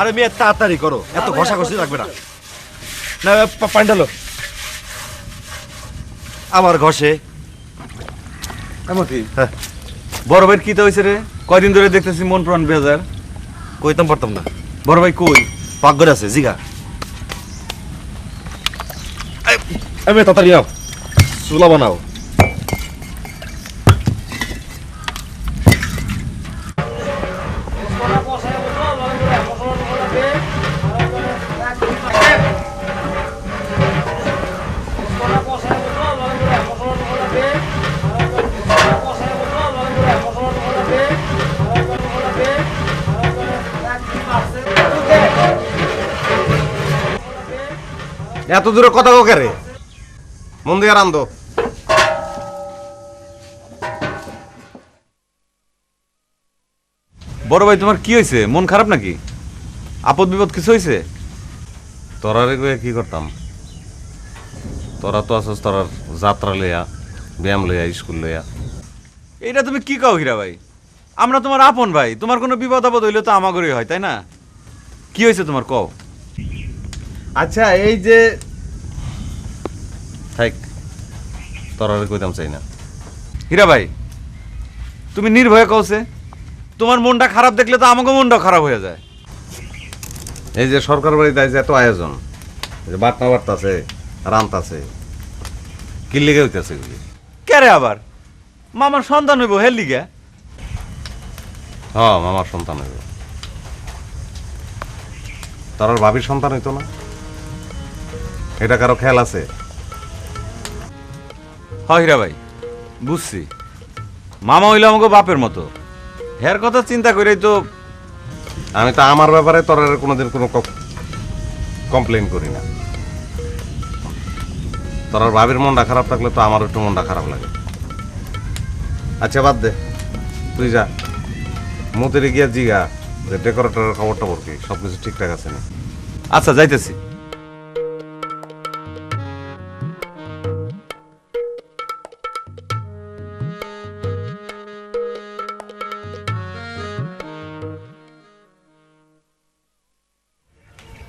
আরে মেয়ে তাড়াতাড়ি করো। এত ঘষাঘষি লাগবে না। না আমার ঘষে। এমনকি হ্যাঁ। বড় ভাইয়ের কি তো হয়েছে রে? কয়দিন ধরে দেখতেছি মন প্রাণ বেজার। কইতাম পারতাম না। বড় ভাই কই? পাক করে আছে জিগা। আমি তাড়াতাড়ি নাও চুলা বানাও। এত দূরে কথা কোকে রে? মন দিয়ে রান্ধো বড় ভাই, তোমার কি হয়েছে মন খারাপ নাকি? আপদ বিপদ কিছু হয়েছে তোরা রে কইয়া কি করতাম? তোরা তো আছিস তোরার যাত্রা লইয়া, ব্যায়াম লইয়া, স্কুল লইয়া। এইটা তুমি কি কাও হীরা ভাই? আমরা তোমার আপন ভাই, তোমার কোনো বিপদ আপদ হইলে তো আমাগরই হয়, তাই না? কি হয়েছে তোমার কও? আচ্ছা এই যে থাক তোরা কইতাম চাই না। হীরা ভাই তুমি নির্ভয়ে কওছে তোমার মনটা খারাপ দেখলে তো আমাকে মনটা খারাপ হয়ে যায়। এই যে সরকার বাড়িতে যে এত আয়োজন এই যে বাটনা বাটতাছে রান্তাছে কি লেগে হইতাছে এগুলি? কেরে আবার? মামার সন্তান হইব হের লিগে? হ মামার সন্তান হইব। তোর আর ভাবির সন্তান হইতো না? এটা কারও খেয়াল আছে? হয় হীরা ভাই বুঝছি। মামা হইল আমাকে বাপের মতো। হের কথা চিন্তা করেই তো আমি তো আমার ব্যাপারে তোর আর কোনোদিন কোনো কমপ্লেন করি না। তোর আর ভাবির মনটা খারাপ থাকলে তো আমার একটু মনটা খারাপ লাগে। আচ্ছা বাদ দে। তুই যা। মতেরে গিয়া জিগা যে ডেকোরেটরের খবরটা বল কি? সব কিছু ঠিকঠাক আছে না? আচ্ছা যাইতেছি।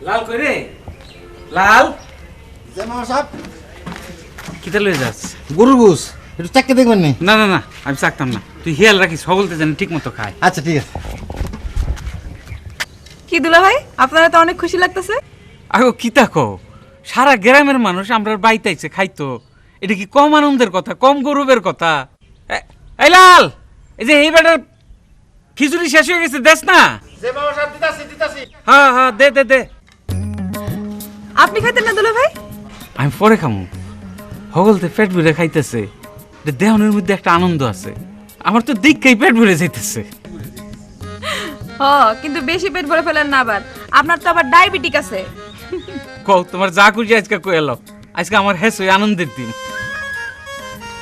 লাল কই রে? লাল? যে মামা সাহেব। কিতা লয়ে যাস? গরুর গোস একটু চাককে দেখবেন নি? না না না আমি চাকতাম না। তুই হিয়াল রাখিস সকলতে জানি ঠিক মতো খায়। আচ্ছা ঠিক আছে। কি দুলা ভাই আপনারা তো অনেক খুশি লাগতেছে। আগো কিতা কো সারা গ্রামের মানুষ আমরা বাইতাইছে খাইতো। এটা কি কম আনন্দের কথা কম গৌরবের কথা? এ- এই লাল এই যে এই বেটার খিচুড়ি শেষ হয়ে গেছে দেশ না। হ্যাঁ হ্যাঁ দে দে দে। আপনি খাইতেন না দুলা ভাই? আমি পরে খামু। হগলতে পেট ভরে খাইতেছে। দেহনের মধ্যে একটা আনন্দ আছে। আমার তো দিককেই পেট ভরে যাইতেছে। হ কিন্তু বেশি পেট ভরে ফেলেন না আবার। আপনার তো আবার ডায়াবেটিক আছে। কও তোমার যা খুশি আজকে কইলো আজকে আমার হেসই আনন্দের দিন।